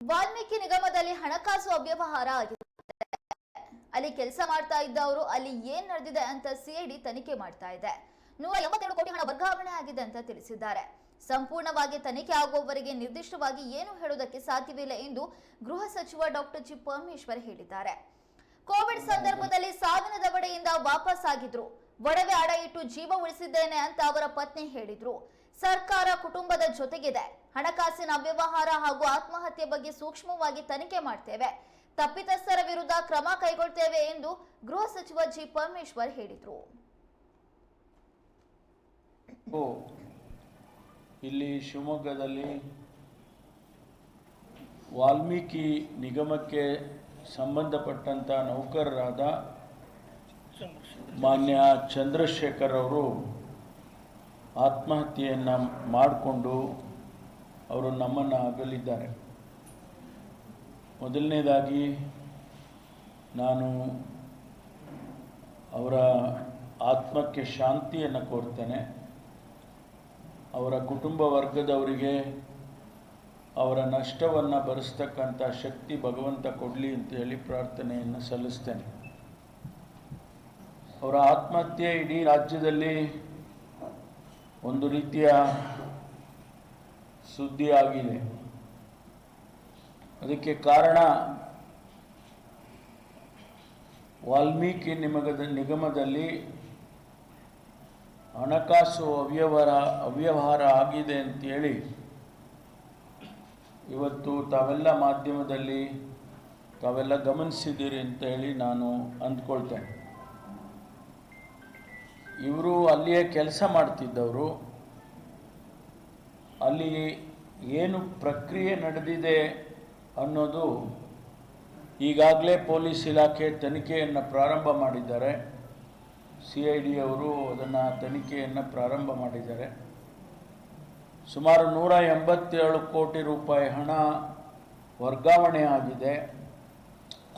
ವಾಲ್ಮೀಕಿ ನಿಗಮದಲ್ಲಿ ಹಣಕಾಸು ಅವ್ಯವಹಾರ ಆಗಿದೆ. ಅಲ್ಲಿ ಕೆಲಸ ಮಾಡ್ತಾ ಇದ್ದವರು ಅಲ್ಲಿ ಏನ್ ನಡೆದಿದೆ ಅಂತ ಸಿಐಡಿ ತನಿಖೆ ಮಾಡ್ತಾ ಇದೆ. ನೂರ ಎಂಬತ್ತೆರಡು ಕೋಟಿ ಹಣ ವರ್ಗಾವಣೆ ಆಗಿದೆ ಅಂತ ತಿಳಿಸಿದ್ದಾರೆ. ಸಂಪೂರ್ಣವಾಗಿ ತನಿಖೆ ಆಗುವವರೆಗೆ ನಿರ್ದಿಷ್ಟವಾಗಿ ಏನು ಹೇಳುವುದಕ್ಕೆ ಸಾಧ್ಯವಿಲ್ಲ ಎಂದು ಗೃಹ ಸಚಿವ ಡಾಕ್ಟರ್ ಜಿ ಪರಮೇಶ್ವರ್ ಹೇಳಿದ್ದಾರೆ. ಕೋವಿಡ್ ಸಂದರ್ಭದಲ್ಲಿ ಸಾವಿನ ದವಡೆಯಿಂದ ವಾಪಸ್ ಆಗಿದ್ರು. ಒಡವೆ ಅಡ ಇಟ್ಟು ಜೀವ ಉಳಿಸಿದ್ದೇನೆ ಅಂತ ಅವರ ಪತ್ನಿ ಹೇಳಿದ್ರು. ಸರ್ಕಾರ ಕುಟುಂಬದ ಜೊತೆಗಿದೆ. ಹಣಕಾಸಿನ ಅವ್ಯವಹಾರ ಹಾಗೂ ಆತ್ಮಹತ್ಯೆ ಬಗ್ಗೆ ಸೂಕ್ಷ್ಮವಾಗಿ ತನಿಖೆ ಮಾಡ್ತೇವೆ. ತಪ್ಪಿತಸ್ಥರ ವಿರುದ್ಧ ಕ್ರಮ ಕೈಗೊಳ್ತೇವೆ ಎಂದು ಗೃಹ ಸಚಿವ ಜಿ. ಪರಮೇಶ್ವರ್ ಹೇಳಿದ್ರು. ಇಲ್ಲಿ ಶಿವಮೊಗ್ಗದಲ್ಲಿ ವಾಲ್ಮೀಕಿ ನಿಗಮಕ್ಕೆ ಸಂಬಂಧಪಟ್ಟಂಥ ನೌಕರರಾದ ಮಾನ್ಯ ಚಂದ್ರಶೇಖರ್ ಅವರು ಆತ್ಮಹತ್ಯೆಯನ್ನು ಮಾಡಿಕೊಂಡು ಅವರು ನಮ್ಮನ್ನು ಅಗಲಿದ್ದಾರೆ. ಮೊದಲನೇದಾಗಿ ನಾನು ಅವರ ಆತ್ಮಕ್ಕೆ ಶಾಂತಿಯನ್ನು ಕೋರ್ತೇನೆ. ಅವರ ಕುಟುಂಬ ವರ್ಗದವರಿಗೆ ಅವರ ನಷ್ಟವನ್ನು ಭರಿಸ್ತಕ್ಕಂಥ ಶಕ್ತಿ ಭಗವಂತ ಕೊಡಲಿ ಅಂತ ಹೇಳಿ ಪ್ರಾರ್ಥನೆಯನ್ನು ಸಲ್ಲಿಸ್ತೇನೆ. ಅವರ ಆತ್ಮಹತ್ಯೆ ಇಡೀ ರಾಜ್ಯದಲ್ಲಿ ಒಂದು ರೀತಿಯ ಸುದ್ದಿ ಆಗಿದೆ ಅದಕ್ಕೆ ಕಾರಣ ವಾಲ್ಮೀಕಿ ನಿಮಗದ ನಿಗಮದಲ್ಲಿ ಹಣಕಾಸು ಅವ್ಯವಹಾರ ಅವ್ಯವಹಾರ ಆಗಿದೆ ಅಂತೇಳಿ ಇವತ್ತು ತಾವೆಲ್ಲ ಮಾಧ್ಯಮದಲ್ಲಿ ತಾವೆಲ್ಲ ಗಮನಿಸಿದ್ದೀರಿ ಅಂತ ಹೇಳಿ ನಾನು ಅಂದ್ಕೊಳ್ತೇನೆ. ಇವರು ಅಲ್ಲಿಯೇ ಕೆಲಸ ಮಾಡ್ತಿದ್ದವರು. ಅಲ್ಲಿ ಏನು ಪ್ರಕ್ರಿಯೆ ನಡೆದಿದೆ ಅನ್ನೋದು ಈಗಾಗಲೇ ಪೊಲೀಸ್ ಇಲಾಖೆ ತನಿಖೆಯನ್ನು ಪ್ರಾರಂಭ ಮಾಡಿದ್ದಾರೆ. ಸಿ ಐ ಡಿ ಅವರು ಅದನ್ನು ತನಿಖೆಯನ್ನು ಪ್ರಾರಂಭ ಮಾಡಿದ್ದಾರೆ. ಸುಮಾರು ನೂರ ಎಂಬತ್ತೇಳು ಕೋಟಿ ರೂಪಾಯಿ ಹಣ ವರ್ಗಾವಣೆ ಆಗಿದೆ.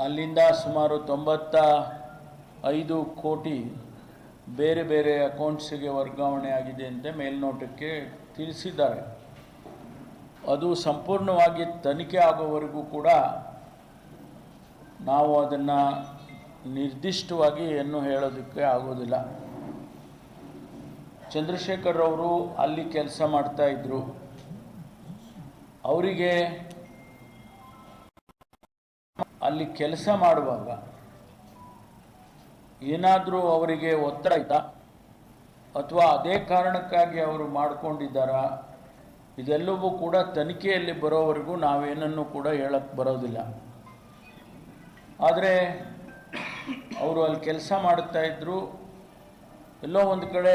ಅಲ್ಲಿಂದ ಸುಮಾರು ತೊಂಬತ್ತ ಐದು ಕೋಟಿ ಬೇರೆ ಬೇರೆ ಅಕೌಂಟ್ಸಿಗೆ ವರ್ಗಾವಣೆ ಆಗಿದೆ ಅಂತ ಮೇಲ್ನೋಟಕ್ಕೆ ತಿಳಿಸಿದ್ದಾರೆ. ಅದು ಸಂಪೂರ್ಣವಾಗಿ ತನಿಖೆ ಆಗೋವರೆಗೂ ಕೂಡ ನಾವು ಅದನ್ನು ನಿರ್ದಿಷ್ಟವಾಗಿ ಏನು ಹೇಳೋದಕ್ಕೆ ಆಗೋದಿಲ್ಲ. ಚಂದ್ರಶೇಖರ್ ಅವರು ಅಲ್ಲಿ ಕೆಲಸ ಮಾಡ್ತಾ ಇದ್ರು. ಅವರಿಗೆ ಅಲ್ಲಿ ಕೆಲಸ ಮಾಡುವಾಗ ಏನಾದರೂ ಅವರಿಗೆ ಒತ್ತಡ ಆಯ್ತಾ? ಅಥವಾ ಅದೇ ಕಾರಣಕ್ಕಾಗಿ ಅವರು ಮಾಡಿಕೊಂಡಿದ್ದಾರಾ? ಇದೆಲ್ಲವೂ ಕೂಡ ತನಿಖೆಯಲ್ಲಿ ಬರೋವರೆಗೂ ನಾವೇನನ್ನು ಕೂಡ ಹೇಳಕ್ಕೆ ಬರೋದಿಲ್ಲ. ಆದರೆ ಅವರು ಅಲ್ಲಿ ಕೆಲಸ ಮಾಡುತ್ತಾ ಇದ್ದರು ಎಲ್ಲೋ ಒಂದು ಕಡೆ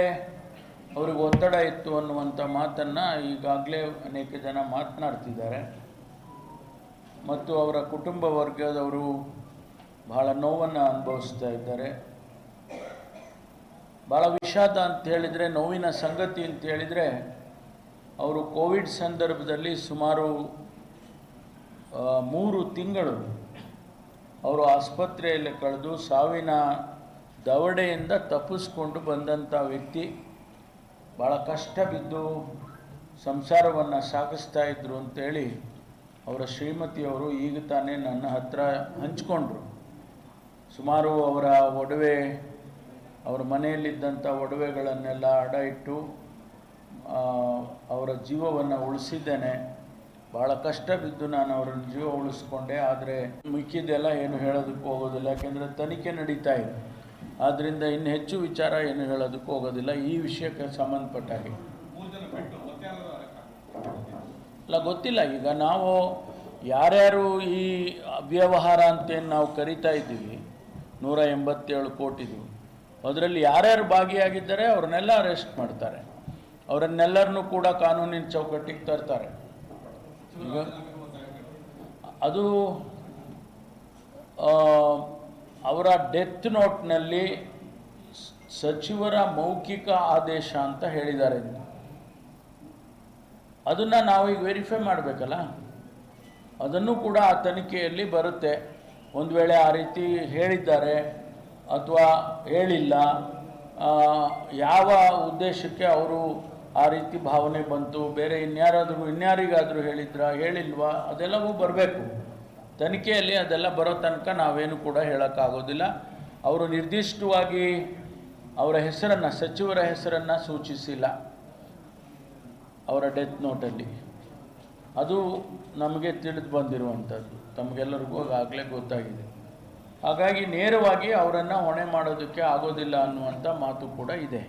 ಅವ್ರಿಗೆ ಒತ್ತಡ ಇತ್ತು ಅನ್ನುವಂಥ ಮಾತನ್ನು ಈಗಾಗಲೇ ಅನೇಕ ಜನ ಮಾತನಾಡ್ತಿದ್ದಾರೆ. ಮತ್ತು ಅವರ ಕುಟುಂಬ ವರ್ಗದವರು ಬಹಳ ನೋವನ್ನು ಅನುಭವಿಸ್ತಾ ಇದ್ದಾರೆ. ಭಾಳ ವಿಷಾದ ಅಂತ ಹೇಳಿದರೆ, ನೋವಿನ ಸಂಗತಿ ಅಂತ ಹೇಳಿದರೆ, ಅವರು ಕೋವಿಡ್ ಸಂದರ್ಭದಲ್ಲಿ ಸುಮಾರು ಮೂರು ತಿಂಗಳು ಅವರು ಆಸ್ಪತ್ರೆಯಲ್ಲಿ ಕಳೆದು ಸಾವಿನ ದವಡೆಯಿಂದ ತಪ್ಪಿಸ್ಕೊಂಡು ಬಂದಂಥ ವ್ಯಕ್ತಿ ಭಾಳ ಕಷ್ಟ ಬಿದ್ದು ಸಂಸಾರವನ್ನು ಸಾಗಿಸ್ತಾ ಇದ್ರು ಅಂತೇಳಿ ಅವರ ಶ್ರೀಮತಿಯವರು ಈಗ ತಾನೇ ನನ್ನ ಹತ್ರ ಹಂಚ್ಕೊಂಡ್ರು. ಸುಮಾರು ಅವರ ಒಡವೆ ಅವರ ಮನೆಯಲ್ಲಿದ್ದಂಥ ಒಡವೆಗಳನ್ನೆಲ್ಲ ಅಡ ಇಟ್ಟು ಅವರ ಜೀವವನ್ನು ಉಳಿಸಿದ್ದೇನೆ. ಭಾಳ ಕಷ್ಟ ಬಿದ್ದು ನಾನು ಅವರ ಜೀವ ಉಳಿಸ್ಕೊಂಡೆ. ಆದರೆ ಮಿಕ್ಕಿದ್ದೆಲ್ಲ ಏನು ಹೇಳೋದಕ್ಕೆ ಹೋಗೋದಿಲ್ಲ. ಯಾಕೆಂದರೆ ತನಿಖೆ ನಡೀತಾ ಇದೆ. ಆದ್ದರಿಂದ ಇನ್ನು ಹೆಚ್ಚು ವಿಚಾರ ಏನು ಹೇಳೋದಕ್ಕೆ ಹೋಗೋದಿಲ್ಲ. ಈ ವಿಷಯಕ್ಕೆ ಸಂಬಂಧಪಟ್ಟ ಹಾಗೆ. ಅಲ್ಲ ಗೊತ್ತಿಲ್ಲ. ಈಗ ನಾವು ಯಾರ್ಯಾರು ಈ ಅವ್ಯವಹಾರ ಅಂತೇನು ನಾವು ಕರಿತಾ ಇದ್ದೀವಿ. ನೂರ ಎಂಬತ್ತೇಳು ಕೋಟಿದು. ಅದರಲ್ಲಿ ಯಾರ್ಯಾರು ಭಾಗಿಯಾಗಿದ್ದಾರೆ, ಅವ್ರನ್ನೆಲ್ಲ ಅರೆಸ್ಟ್ ಮಾಡ್ತಾರೆ. ಅವರನ್ನೆಲ್ಲರನ್ನೂ ಕೂಡ ಕಾನೂನಿನ ಚೌಕಟ್ಟಿಗೆ ತರ್ತಾರೆ. ಈಗ ಅದು ಅವರ ಡೆತ್ ನೋಟ್ನಲ್ಲಿ ಸಚಿವರ ಮೌಖಿಕ ಆದೇಶ ಅಂತ ಹೇಳಿದ್ದಾರೆ. ಅದನ್ನು ನಾವೀಗ ವೆರಿಫೈ ಮಾಡಬೇಕಲ್ಲ? ಅದನ್ನು ಕೂಡ ಆ ತನಿಖೆಯಲ್ಲಿ ಬರುತ್ತೆ. ಒಂದು ವೇಳೆ ಆ ರೀತಿ ಹೇಳಿದ್ದಾರೆ ಅಥವಾ ಹೇಳಿಲ್ಲ ಯಾವ ಉದ್ದೇಶಕ್ಕೆ ಅವರು ಆ ರೀತಿ ಭಾವನೆ ಬಂತು, ಬೇರೆ ಇನ್ಯಾರಾದರೂ, ಇನ್ಯಾರಿಗಾದರೂ ಹೇಳಿದ್ರ, ಹೇಳಿಲ್ವಾ, ಅದೆಲ್ಲವೂ ಬರಬೇಕು. ತನಿಖೆಯಲ್ಲಿ ಅದೆಲ್ಲ ಬರೋ ತನಕ ನಾವೇನು ಕೂಡ ಹೇಳೋಕ್ಕಾಗೋದಿಲ್ಲ. ಅವರು ನಿರ್ದಿಷ್ಟವಾಗಿ ಅವರ ಹೆಸರನ್ನು, ಸಚಿವರ ಹೆಸರನ್ನು ಸೂಚಿಸಿಲ್ಲ ಅವರ ಡೆತ್ ನೋಟಲ್ಲಿ. ಅದು ನಮಗೆ ತಿಳಿದು ಬಂದಿರುವಂಥದ್ದು. ತಮಗೆಲ್ಲರಿಗೂ ಆಗಲೇ ಗೊತ್ತಾಗಿದೆ. ಹಾಗಾಗಿ ನೇರವಾಗಿ ಅವರನ್ನು ಹೊಣೆ ಮಾಡೋದಕ್ಕೆ ಆಗೋದಿಲ್ಲ ಅನ್ನುವಂಥ ಮಾತು ಕೂಡ ಇದೆ.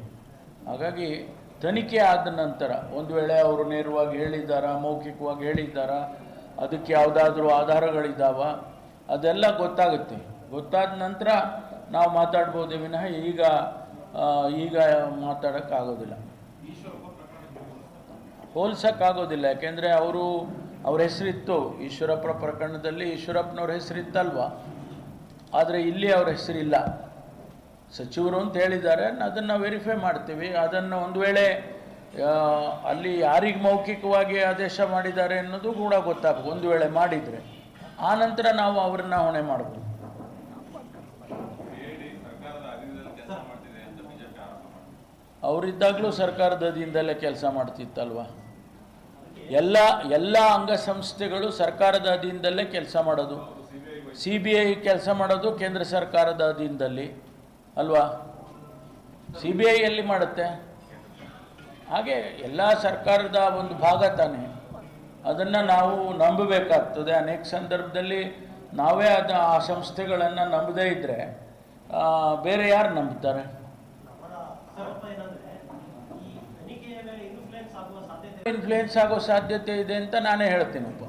ಹಾಗಾಗಿ ತನಿಖೆ ಆದ ನಂತರ ಒಂದು ವೇಳೆ ಅವರು ನೇರವಾಗಿ ಹೇಳಿದ್ದಾರಾ, ಮೌಖಿಕವಾಗಿ ಹೇಳಿದ್ದಾರಾ, ಅದಕ್ಕೆ ಯಾವುದಾದ್ರೂ ಆಧಾರಗಳಿದ್ದಾವ ಅದೆಲ್ಲ ಗೊತ್ತಾಗುತ್ತೆ. ಗೊತ್ತಾದ ನಂತರ ನಾವು ಮಾತಾಡ್ಬೋದು ವಿನಃ ಈಗ ಈಗ ಮಾತಾಡೋಕ್ಕಾಗೋದಿಲ್ಲ. ಹೋಲ್ಸೋಕ್ಕಾಗೋದಿಲ್ಲ. ಯಾಕೆಂದರೆ ಅವರು, ಅವ್ರ ಹೆಸರಿತ್ತು ಈಶ್ವರಪ್ಪ ಪ್ರಕರಣದಲ್ಲಿ, ಈಶ್ವರಪ್ಪನವ್ರ ಹೆಸರಿತ್ತಲ್ವಾ? ಆದರೆ ಇಲ್ಲಿ ಅವ್ರ ಹೆಸರಿಲ್ಲ. ಸಚಿವರು ಅಂತ ಹೇಳಿದ್ದಾರೆ, ಅದನ್ನು ವೆರಿಫೈ ಮಾಡ್ತೀವಿ. ಅದನ್ನು ಒಂದು ವೇಳೆ ಅಲ್ಲಿ ಯಾರಿಗೆ ಮೌಖಿಕವಾಗಿ ಆದೇಶ ಮಾಡಿದ್ದಾರೆ ಅನ್ನೋದು ಕೂಡ ಗೊತ್ತಾಗ್ಬೋದು ಒಂದು ವೇಳೆ ಮಾಡಿದರೆ. ಆ ನಂತರ ನಾವು ಅವ್ರನ್ನ ಹೊಣೆ ಮಾಡ್ಬೋದು. ಅವರಿದ್ದಾಗಲೂ ಸರ್ಕಾರದ ಅಧೀನದಲ್ಲೇ ಕೆಲಸ ಮಾಡ್ತಿತ್ತಲ್ವ? ಎಲ್ಲ ಎಲ್ಲ ಅಂಗಸಂಸ್ಥೆಗಳು ಸರ್ಕಾರದ ಅಧೀನದಲ್ಲೇ ಕೆಲಸ ಮಾಡೋದು. ಸಿ ಬಿ ಐ ಕೆಲಸ ಮಾಡೋದು ಕೇಂದ್ರ ಸರ್ಕಾರದ ಅಧೀನದಲ್ಲಿ ಅಲ್ವಾ? ಸಿ ಬಿ ಐ ಎಲ್ಲಿ ಮಾಡುತ್ತೆ? ಹಾಗೆ ಎಲ್ಲ ಸರ್ಕಾರದ ಒಂದು ಭಾಗ ತಾನೇ. ಅದನ್ನು ನಾವು ನಂಬಬೇಕಾಗ್ತದೆ. ಅನೇಕ ಸಂದರ್ಭದಲ್ಲಿ ನಾವೇ ಅದ ಆ ಸಂಸ್ಥೆಗಳನ್ನು ನಂಬದೇ ಇದ್ದರೆ ಬೇರೆ ಯಾರು ನಂಬುತ್ತಾರೆ ಇನ್ಫ್ಲೂಯೆನ್ಸ್ ಆಗೋ ಸಾಧ್ಯತೆ ಇದೆ ಅಂತ ನಾನೇ ಹೇಳ್ತೀನಪ್ಪ